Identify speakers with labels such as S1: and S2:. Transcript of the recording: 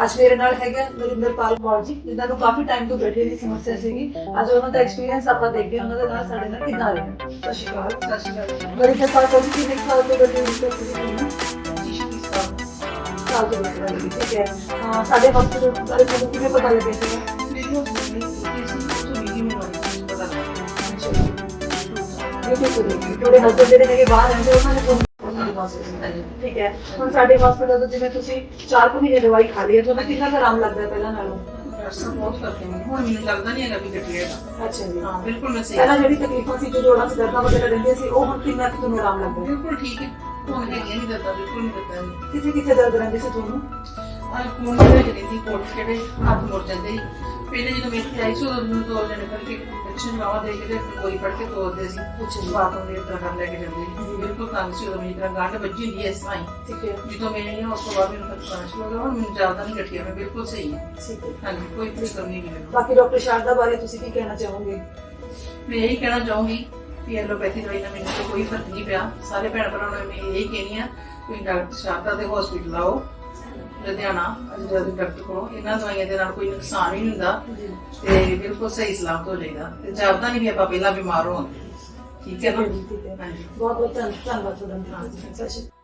S1: ਅੱਜ ਮੇਰੇ ਨਾਲ ਹੈਗਾ ਨਰਿੰਦਰਪਾਲ ਕੌਰ ਜੀ ਜਿਨ੍ਹਾਂ ਨੂੰ ਕਾਫੀ ਟਾਈਮ ਤੋਂ ਬੈਠੇ ਦੀ ਸਮੱਸਿਆ ਸੀਗੀ। ਅੱਜ ਉਹਨਾਂ ਦਾ ਐਕਸਪੀਰੀਅੰਸ ਆਪਾਂ ਦੇਖਦੇ ਹਾਂ ਉਹਨਾਂ ਦੇ ਨਾਲ ਸਾਡੇ ਨਾਲ ਕਿੰਨਾ ਰਿਹਾ ਸਤਿ ਸ਼੍ਰੀ ਅਕਾਲ
S2: ਸਤਿ ਸ਼੍ਰੀ ਅਕਾਲ
S1: ਨਰਿੰਦਰਪਾਲ ਕੌਰ ਜੀ ਕਿੰਨੇ ਕੁ ਸਾਲ ਤੋਂ ਬੈਠੇ ਦੀ ਸਮੱਸਿਆ
S2: ਜੀ। ਸ਼੍ਰੀ
S1: ਸਾਲ ਤੋਂ ਬੈਠੇ ਸੀ, ਠੀਕ ਹੈ। ਹਾਂ ਸਾਡੇ ਹਸਪੀਟਲ ਬਾਰੇ ਤੁਹਾਨੂੰ ਕਿਵੇਂ ਪਤਾ ਲੱਗਿਆ ਸੀਗਾ?
S2: ਮੇਰੀ ਸੀ ਤੋਂ ਪਤਾ ਲੱਗਾ
S1: ਬਿਲਕੁਲ ਤੁਹਾਡੇ ਹੈਗੇ ਬਾਹਰ ਰਹਿੰਦੇ ਉਹਨਾਂ ਨੇ ਪਾਸ
S2: ਹਾਂਜੀ।
S1: ਠੀਕ ਹੈ। ਹੁਣ ਸਾਡੇ ਹਸਪੀਟਲ ਤੋਂ ਜਿਵੇਂ ਤੁਸੀਂ 4 ਮਹੀਨੇ ਦਵਾਈ ਖਾ ਲਈ ਹੈ ਤੁਹਾਨੂੰ ਕਿੰਨਾ ਕੁ ਆਰਾਮ ਲੱਗਦਾ ਹੈ ਪਹਿਲਾਂ ਨਾਲੋਂ?
S2: ਡਾਕਟਰ ਬਹੁਤ ਕਰਦੇ ਨੇ ਹੁਣ ਮੈਨੂੰ ਲੱਗਦਾ ਨਹੀਂ ਹੈਗਾ ਵੀ ਘਟਿਆ
S1: ਅੱਛਾ ਜੀ।
S2: ਹਾਂ ਬਿਲਕੁਲ ਮੈਂ ਸਹੀ
S1: ਪਹਿਲਾਂ ਜਿਹੜੀ ਤਕਲੀਫਾਂ ਸੀ ਜੋ ਜੋੜਾਂ 'ਚ ਦਰਦਾਂ ਵਗੈਰਾ ਰਹਿੰਦੀਆਂ ਸੀ ਉਹ ਹੁਣ ਕਿੰਨਾ ਕੁ ਤੁਹਾਨੂੰ ਆਰਾਮ ਲੱਗਦਾ? ਹੈ
S2: ਬਿਲਕੁਲ ਠੀਕ ਹੈ। ਹੁਣ ਹੈਗੀ ਨਹੀਂ ਦਰਦਾ ਬਿਲਕੁਲ ਨਹੀਂ ਦਰਦਾ
S1: ਕਿੱਥੇ ਕਿੱਥੇ ਦਰਦ ਰਹਿੰਦੇ ਸੀ ਤੁਹਾਨੂੰ?
S2: ਆ ਕੋਲ ਦੇ ਵਿੱਚ ਰਹਿੰਦੀ ਕੋਟ ਕਿਹੜੇ ਹੱਥ ਮੁੜ ਜਾਂਦੇ ਸੀ ਪਹਿਲੇ ਜਦੋਂ ਮੈਂ ਇੱਥੇ ਆਈ ਸੀ ਉਦੋਂ ਤੋੜ ਜਾਣੇ ਕਰਕੇ ਅੱਛਾ ਜਵਾਵਾ ਦੇ ਕੇ ਤੇ ਕੋਈ ਪੜ ਕੇ ਤੋੜਦੇ ਸੀ। ਕੁਛ ਬਾਤ ਹੁੰਦੀ ਇਸ ਤਰ੍ਹਾਂ ਕਰ ਲੈ ਕੇ ਜਾਂਦੇ ਸੀ। ਤੰਗ ਸੀ ਉਦੋਂ ਮੇਰੀ ਤਰ੍ਹਾਂ ਗੰਢ ਵੱਜੀ ਹੁੰਦੀ ਹੈ ਇਸ ਤਰ੍ਹਾਂ ਹੀ।
S1: ਠੀਕ ਹੈ।
S2: ਜਦੋਂ ਮੈਂ ਆਈ ਹਾਂ ਉਸ ਤੋਂ ਬਾਅਦ ਮੈਨੂੰ ਸ਼ੁਰੂ ਹੋ ਗਿਆ ਹੁਣ ਮੈਨੂੰ ਜ਼ਿਆਦਾ ਨਹੀਂ ਘਟਿਆ ਮੈਂ ਬਿਲਕੁਲ ਸਹੀ ਹਾਂ।
S1: ਠੀਕ ਹੈ।
S2: ਹਾਂਜੀ ਕੋਈ ਕੋਈ ਕਮੀ ਨਹੀਂ ਮੈਨੂੰ
S1: ਬਾਕੀ ਡਾਕਟਰ ਸ਼ਾਰਦਾ ਬਾਰੇ ਤੁਸੀਂ ਕੀ ਕਹਿਣਾ ਚਾਹੋਗੇ?
S2: ਮੈਂ ਇਹੀ ਕਹਿਣਾ ਚਾਹੂੰਗੀ ਕਿ ਐਲੋਪੈਥੀ ਦਵਾਈ ਨਾਲ ਮੈਨੂੰ ਤਾਂ ਕੋਈ ਫ਼ਰਕ ਨਹੀਂ ਪਿਆ। ਸਾਰੇ ਭੈਣ ਭਰਾਵਾਂ ਨੂੰ ਮੈਂ ਇਹੀ ਕਹਿਣੀ ਆ ਕਿ ਡਾਕਟਰ ਸ਼ਾਰਦਾ ਦੇ ਹਸਪੀਟਲ ਆਓ ਲੁਧਿਆਣਾ ਅਜਿਹਾ ਡਾਕਟਰ ਕੋਲੋਂ ਇਹਨਾਂ ਦਵਾਈਆਂ ਦੇ ਨਾਲ ਕੋਈ ਨੁਕਸਾਨ ਹੀ ਨਹੀਂ ਹੁੰਦਾ ਤੇ ਬਿਲਕੁਲ ਸਹੀ ਸਲਾਮਤ ਹੋ ਜਾਏਗਾ ਤੇ ਜਾਪਦਾ ਨਹੀਂ ਵੀ ਆਪਾਂ ਪਹਿਲਾਂ ਬਿਮਾਰ ਹੋਵਾਂਗੇ। ਠੀਕ ਹੈ ਨਾ?
S1: ਬਹੁਤ ਬਹੁਤ ਧੰਨ- ਧੰਨਵਾਦ ਤੁਹਾਡਾ ਸਤਿ ਸ਼੍ਰੀ ਅਕਾਲ